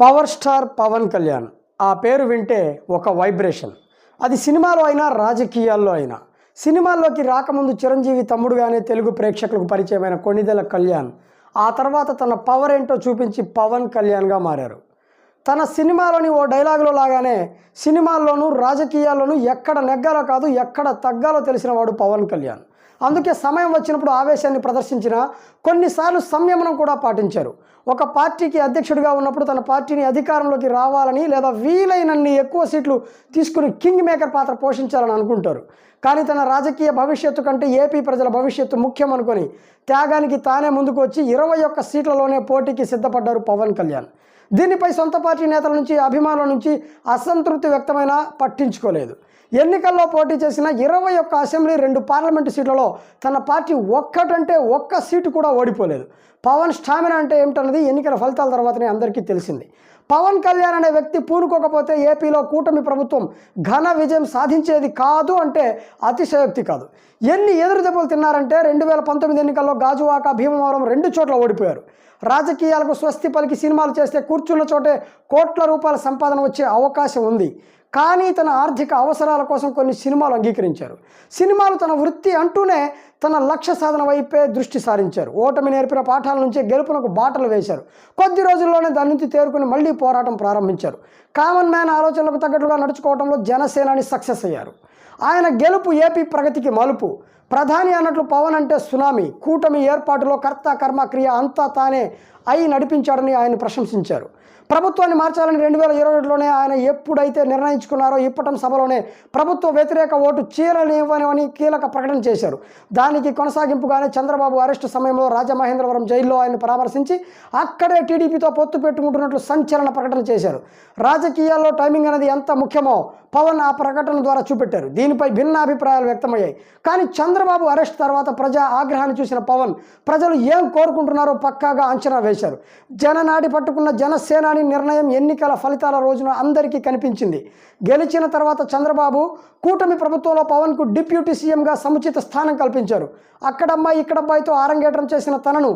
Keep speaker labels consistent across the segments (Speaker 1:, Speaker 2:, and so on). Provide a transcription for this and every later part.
Speaker 1: Power star Pawan Kalyan. ఆ పేరు వింటే ఒక వైబ్రేషన్. అది సినిమాలో అయినా రాజకీయాల్లో అయినా. సినిమాల్లోకి రాకముందు చిరంజీవి తమ్ముడుగానే తెలుగు ప్రేక్షకులకు పరిచయమైన కొణిదెల కళ్యాణ్ ఆ తర్వాత తన పవర్ ఏంటో చూపించి పవన్ కళ్యాణ్గా మారారు. తన సినిమాలోని ఓ డైలాగులో లాగానే సినిమాల్లోనూ రాజకీయాల్లోనూ ఎక్కడ నెగ్గాలో కాదు ఎక్కడ తగ్గాలో తెలిసిన వాడు పవన్ కళ్యాణ్. అందుకే సమయం వచ్చినప్పుడు ఆవేశాన్ని ప్రదర్శించిన కొన్నిసార్లు సంయమనం కూడా పాటించారు. ఒక పార్టీకి అధ్యక్షుడిగా ఉన్నప్పుడు తన పార్టీని అధికారంలోకి రావాలని లేదా వీలైనన్ని ఎక్కువ సీట్లు తీసుకుని కింగ్ మేకర్ పాత్ర పోషించాలని అనుకుంటారు. కానీ తన రాజకీయ భవిష్యత్తు కంటే ఏపీ ప్రజల భవిష్యత్తు ముఖ్యం అనుకొని త్యాగానికి తానే ముందుకు వచ్చి ఇరవై ఒక్క సీట్లలోనే పోటీకి సిద్ధపడ్డారు పవన్ కళ్యాణ్. దీనిపై సొంత పార్టీ నేతల నుంచి అభిమానుల నుంచి అసంతృప్తి వ్యక్తమైనా పట్టించుకోలేదు. ఎన్నికల్లో పోటీ చేసిన ఇరవై ఒక్క అసెంబ్లీ రెండు పార్లమెంటు సీట్లలో తన పార్టీ ఒక్కటంటే ఒక్క సీటు కూడా ఓడిపోలేదు. పవన్ స్టామినా అంటే ఏమిటన్నది ఎన్నికల ఫలితాల తర్వాతనే అందరికీ తెలిసింది. పవన్ కళ్యాణ్ అనే వ్యక్తి పూనుకోకపోతే ఏపీలో కూటమి ప్రభుత్వం ఘన విజయం సాధించేది కాదు అంటే అతిశయోక్తి కాదు. ఎన్ని ఎదురు దెబ్బలు తిన్నారంటే రెండు వేల పంతొమ్మిది ఎన్నికల్లో గాజువాక భీమవరం రెండు చోట్ల ఓడిపోయారు. రాజకీయాలకు స్వస్తి పలికి సినిమాలు చేస్తే కూర్చున్న చోటే కోట్ల రూపాయల సంపాదన వచ్చే అవకాశం ఉంది. కానీ తన ఆర్థిక అవసరాల కోసం కొన్ని సినిమాలు అంగీకరించారు. సినిమాలు తన వృత్తి అంటూనే తన లక్ష్య సాధన వైపే దృష్టి సారించారు. ఓటమి నేర్పిన పాఠాల నుంచే గెలుపునకు బాటలు వేశారు. కొద్ది రోజుల్లోనే దాని నుంచి తేరుకుని మళ్ళీ పోరాటం ప్రారంభించారు. కామన్ మ్యాన్ ఆలోచనలకు తగ్గట్టుగా నడుచుకోవడంలో జనసేనాని సక్సెస్ అయ్యారు. ఆయన గెలుపు ఏపీ ప్రగతికి మలుపు. ప్రధాని అన్నట్లు పవన్ అంటే సునామీ. కూటమి ఏర్పాటులో కర్త కర్మ క్రియ అంతా తానే అయి నడిపించాడని ఆయన ప్రశంసించారు. ప్రభుత్వాన్ని మార్చాలని రెండు వేల ఇరవై ఒకటిలోనే ఆయన ఎప్పుడైతే నిర్ణయించుకున్నారో ఇప్పటం సభలోనే ప్రభుత్వ వ్యతిరేక ఓటు చీరనివ్వని కీలక ప్రకటన చేశారు. దానికి కొనసాగింపుగానే చంద్రబాబు అరెస్టు సమయంలో రాజమహేంద్రవరం జైల్లో ఆయన పరామర్శించి అక్కడే టీడీపీతో పొత్తు పెట్టుకుంటున్నట్లు సంచలన ప్రకటన చేశారు. రాజకీయాల్లో టైమింగ్ అనేది ఎంత ముఖ్యమో పవన్ ఆ ప్రకటన ద్వారా చూపెట్టారు. దీనిపై భిన్నాభిప్రాయాలు వ్యక్తమయ్యాయి. కానీ చంద్రబాబు అరెస్ట్ తర్వాత ప్రజా ఆగ్రహాన్ని చూసిన పవన్ ప్రజలు ఏం కోరుకుంటున్నారో పక్కాగా అంచనా వేశారు. జననాడి పట్టుకున్న జనసేనాని నిర్ణయం ఎన్నికల ఫలితాల రోజున అందరికీ కనిపించింది. గెలిచిన తర్వాత చంద్రబాబు కూటమి ప్రభుత్వంలో పవన్కు డిప్యూటీ సీఎంగా సముచిత స్థానం కల్పించారు. అక్కడమ్మాయి ఇక్కడబ్బాయితో ఆరంగేట్రం చేసిన తనను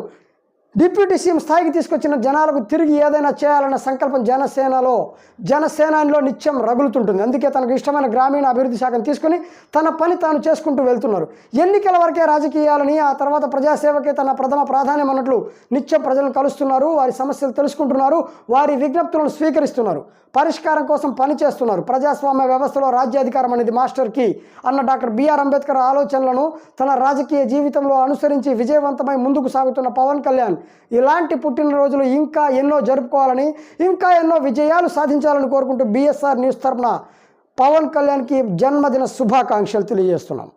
Speaker 1: డిప్యూటీ సీఎం స్థాయికి తీసుకొచ్చిన జనాలకు తిరిగి ఏదైనా చేయాలన్న సంకల్పం జనసేనలో జనసేనలో నిత్యం రగులుతుంటుంది. అందుకే తనకు ఇష్టమైన గ్రామీణ అభివృద్ధి శాఖను తీసుకుని తన పని తాను చేసుకుంటూ వెళ్తున్నారు. ఎన్నికల వరకే రాజకీయాలని ఆ తర్వాత ప్రజాసేవకే తన ప్రథమ ప్రాధాన్యం అన్నట్లు నిత్యం ప్రజలను కలుస్తున్నారు. వారి సమస్యలు తెలుసుకుంటున్నారు. వారి విజ్ఞప్తులను స్వీకరిస్తున్నారు. పరిష్కారం కోసం పని చేస్తున్నారు. ప్రజాస్వామ్య వ్యవస్థలో రాజ్యాధికారం అనేది మాస్టర్కి అన్న డాక్టర్ బిఆర్ అంబేద్కర్ ఆలోచనలను తన రాజకీయ జీవితంలో అనుసరించి విజయవంతమై ముందుకు సాగుతున్న పవన్ కళ్యాణ్ ఇలాంటి పుట్టినరోజులు ఇంకా ఎన్నో జరుపుకోవాలని ఇంకా ఎన్నో విజయాలు సాధించాలని కోరుకుంటూ బిఎస్ఆర్ న్యూస్ తరపున పవన్ కళ్యాణ్కి జన్మదిన శుభాకాంక్షలు తెలియజేస్తున్నాం.